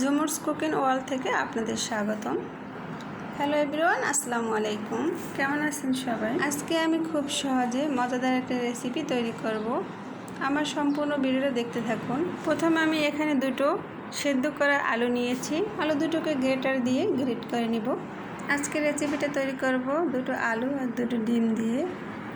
ঝুমুরস cooking ওয়াল থেকে আপনাদের স্বাগতম। হ্যালো এভরিওয়ান আসসালামু আলাইকুম। কেমন আছেন সবাই? আজকে আমি খুব সহজে মজাদার একটা রেসিপি তৈরি করব। আমার সম্পূর্ণ ভিডিওটা দেখতে থাকুন। প্রথমে আমি এখানে দুটো সেদ্ধ করা আলু নিয়েছি। আলু দুটোকে গ্রেটার দিয়ে গ্রেট করে নিব। আজকে রেসিপিটা তৈরি করব দুটো আলু আর দুটো ডিম দিয়ে।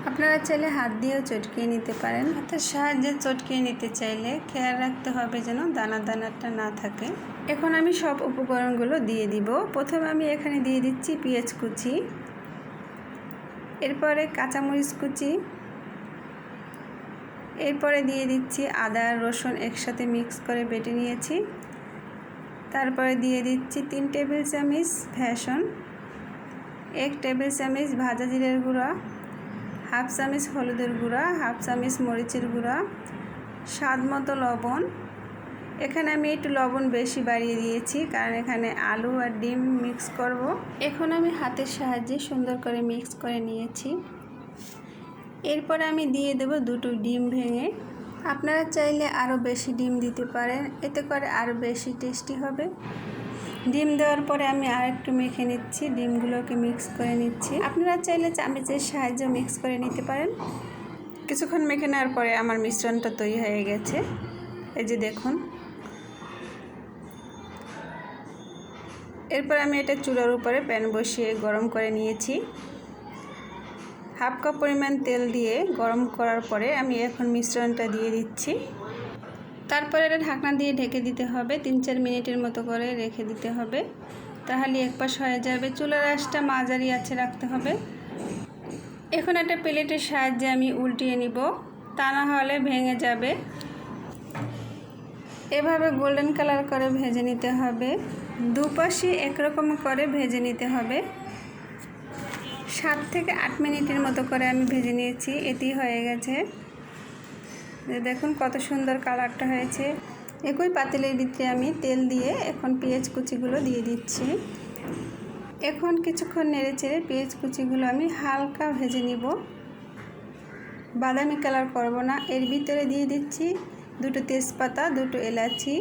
আপনারা চাইলে হাত দিয়েও চটকিয়ে নিতে পারেন। হাতের সাহায্যে চটকিয়ে নিতে চাইলে খেয়াল রাখতে হবে যেন দানা দানাটা না থাকে। এখন আমি সব উপকরণগুলো দিয়ে দিব। প্রথমে আমি এখানে দিয়ে দিচ্ছি পেঁয়াজ কুচি, এরপরে কাঁচামরিচ কুচি, এরপরে দিয়ে দিচ্ছি আদা, রসুন একসাথে মিক্স করে বেটে নিয়েছি। তারপরে দিয়ে দিচ্ছি তিন টেবিল চামচ ভ্যাসন এক টেবিল চামচ ভাজা জিরের গুঁড়া হাফ চামচ হলুদের গুঁড়া, হাফ চামচ মরিচের গুঁড়া, স্বাদ মতো লবণ। এখানে আমি একটু লবণ বেশি বাড়িয়ে দিয়েছি, কারণ এখানে আলু আর ডিম মিক্স করব। এখন আমি হাতের সাহায্যে সুন্দর করে মিক্স করে নিয়েছি। এরপর আমি দিয়ে দেব দুটো ডিম ভেঙে। আপনারা চাইলে আরও বেশি ডিম দিতে পারেন, এতে করে আরও বেশি টেস্টি হবে। ডিম দেওয়ার পরে আমি আর একটু মেখে নিচ্ছি, ডিমগুলোকে মিক্স করে নিচ্ছি। আপনারা চাইলে চামচের সাহায্যে মিক্স করে নিতে পারেন। কিছুক্ষণ মেখে নেওয়ার পরে আমার মিশ্রণটা তৈরি হয়ে গেছে। এই যে দেখুন। এরপর আমি এটা চুলার উপরে প্যান বসিয়ে গরম করে নিয়েছি। হাফ কাপ পরিমাণ তেল দিয়ে গরম করার পরে আমি এখন মিশ্রণটা দিয়ে দিচ্ছি। তারপরে এটা ঢাকনা দিয়ে ঢেকে দিতে হবে, তিন চার মিনিটের মতো করে রেখে দিতে হবে। তাহলে এক পাশ হয়ে যাবে, চুলার আঁচটা মাঝারি আছে রাখতে হবে। এখন একটা প্লেটের সাহায্যে আমি উল্টিয়ে নিব, তা না হলে ভেঙে যাবে। এভাবে গোল্ডেন কালার করে ভেজে নিতে হবে, দুপাশে একরকম করে ভেজে নিতে হবে। সাত থেকে আট মিনিটের মতো করে আমি ভেজে নিয়েছি এটি হয়ে গেছে। দেখুন কত সুন্দর কালারটা হয়েছে। একই পাতিলের ভিতরে আমি তেল দিয়ে এখন পেঁয়াজ কুচিগুলো দিয়ে দিচ্ছি। এখন কিছুক্ষণ নেড়ে চেড়ে পেঁয়াজ কুচিগুলো আমি হালকা ভেজে নিব। বাদামি কালার করব না, এর ভিতরে দিয়ে দিচ্ছি দুটো তেজপাতা, দুটো এলাচি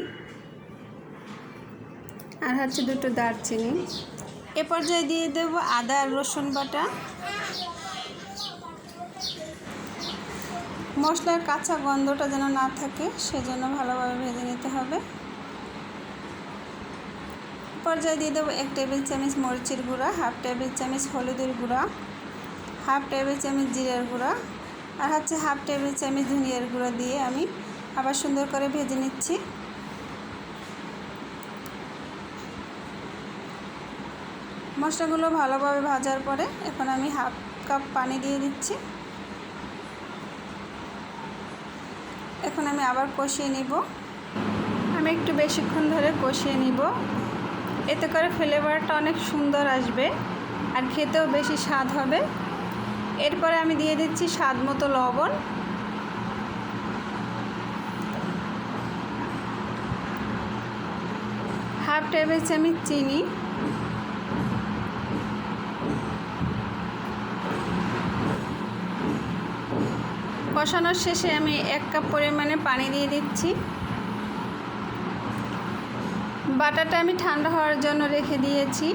আর হচ্ছে দুটো দারচিনি। এ পর্যায়ে দিয়ে দেব আদা আর রসুন বাটা। মশলার কাঁচা গন্ধটা যেন না থাকে, সেজন্য ভালোভাবে ভেজে নিতে হবে। পর্যায়ে দিয়ে দেবো এক টেবিল চামচ মরিচের গুঁড়া, হাফ টেবিল চামচ হলুদের গুঁড়া, হাফ টেবিল চামচ জিরের গুঁড়া আর হচ্ছে হাফ টেবিল চামচ ধনিয়ার গুঁড়া দিয়ে আমি আবার সুন্দর করে ভেজে নিচ্ছি। মশলাগুলো ভালোভাবে ভাজার পরে এখন আমি হাফ কাপ পানি দিয়ে দিচ্ছি। এখন আমি আবার কষিয়ে নিব। আমি একটু বেশিক্ষণ ধরে কষিয়ে নিব। এতে করে ফ্লেভারটা অনেক সুন্দর আসবে আর খেতেও বেশি স্বাদ হবে। এরপরে আমি দিয়ে দিচ্ছি স্বাদ মতো লবণ। হাফ টেবিল চামচ চিনি। কষানোর শেষে আমি এক কাপ পরিমাণে পানি দিয়ে দিচ্ছি। বাটাটা আমি ঠান্ডা হওয়ার জন্য রেখে দিয়েছি।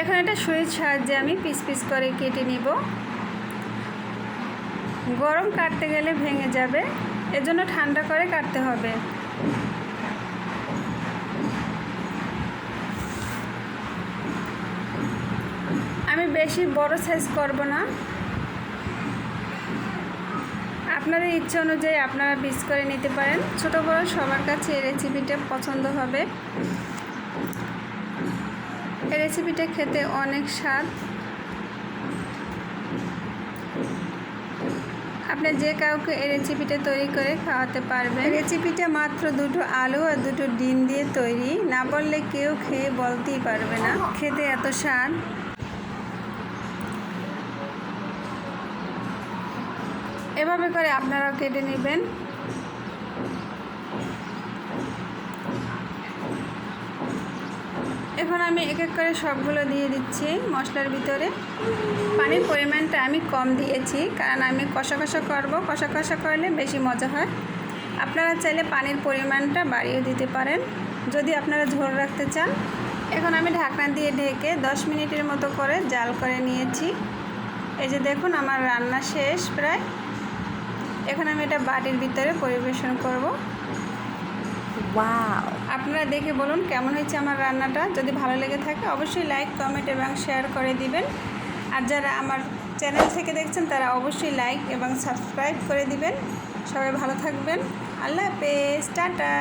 এখন একটা সুইচ সাহায্যে আমি পিস পিস করে কেটে নিব। গরম কাটতে গেলে ভেঙে যাবে, এজন্য ঠান্ডা করে কাটতে হবে। আমি বেশি বড় সাইজ করব না। আপনাদের ইচ্ছা অনুযায়ী আপনারা পিস করে নিতে পারেন। ছোট বড় সবার কাছে এই রেসিপিটা পছন্দ হবে। এই রেসিপিটা খেতে অনেক স্বাদ। আপনি যে কাউকে এই রেসিপিটা তৈরি করে খাওয়াতে পারবেন। রেসিপিটা মাত্র দুটো আলু আর দুটো ডিম দিয়ে তৈরি। না বললে কেউ খেয়ে বলতেই পারবে না। খেতে এত স্বাদ। এভাবে করে আপনারাও কেটে নেবেন। এখন আমি এক এক করে সবগুলো দিয়ে দিচ্ছি মশলার ভিতরে। পানির পরিমাণটা আমি কম দিয়েছি, কারণ আমি কষা কষা করব। কষা কষা করলে বেশি মজা হয়। আপনারা চাইলে পানির পরিমাণটা বাড়িয়ে দিতে পারেন, যদি আপনারা ঝোল রাখতে চান। এখন আমি ঢাকনা দিয়ে ঢেকে দশ মিনিটের মতো করে জাল করে নিয়েছি। এই যে দেখুন, আমার রান্না শেষ প্রায়। এখন আমি এটা বাটির ভিতরে পরিবেশন করব। ওয়াও আপনারা দেখে বলুন কেমন হয়েছে আমার রান্নাটা। যদি ভালো লেগে থাকে অবশ্যই লাইক কমেন্ট এবং শেয়ার করে দিবেন। আর যারা আমার চ্যানেল থেকে দেখছেন তারা অবশ্যই লাইক এবং সাবস্ক্রাইব করে দিবেন। সবাই ভালো থাকবেন। আল্লাহ হাফেজ। টাটা।